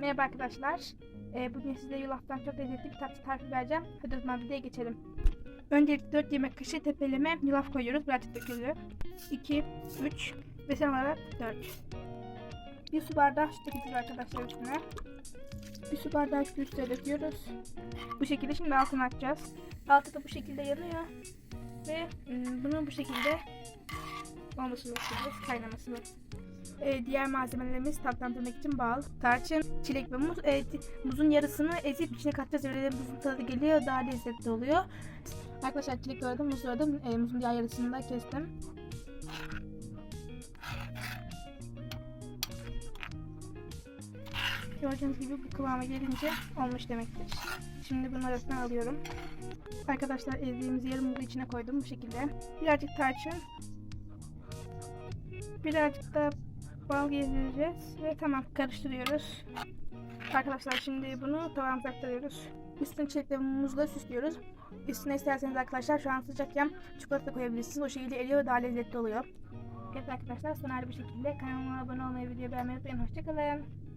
Merhaba arkadaşlar. Ee, bugün size yulaftan çok lezzetli bir tatlı tarifi vereceğim. Hadi o zaman videoya geçelim. Öncelikle 4 yemek kaşığı tepeleme yulaf koyuyoruz. Birazcık dökülüyor. 2, 3 ve son olarak 4. Bir su bardağı süt dökeceğiz arkadaşlar üstüne. Bir su bardağı sütü döküyoruz. Bu şekilde şimdi altını açacağız. Altı da bu şekilde yanıyor. Ve ım, bunu bu şekilde olmasını bekliyoruz. Kaynamasını ee, diğer malzemelerimiz tatlandırmak için bal, tarçın, çilek ve muz. Ee, muzun yarısını ezip içine katacağız. Öyle muzun tadı geliyor. Daha lezzetli oluyor. Arkadaşlar çilek doğradım, muz doğradım. Ee, muzun diğer yarısını da kestim. Gördüğünüz gibi bu kıvama gelince olmuş demektir. Şimdi bunun arasına alıyorum. Arkadaşlar ezdiğimiz yarım muzu içine koydum bu şekilde. Birazcık tarçın. Birazcık da bal gezdireceğiz ve tamam karıştırıyoruz. Arkadaşlar şimdi bunu tavamıza aktarıyoruz. Üstüne çilekle muzla süslüyoruz. Üstüne isterseniz arkadaşlar şu an sıcakken çikolata koyabilirsiniz. O şekilde eriyor ve daha lezzetli oluyor. Evet arkadaşlar son hali bu şekilde. Kanalıma abone olmayı, videoyu beğenmeyi unutmayın. Hoşçakalın.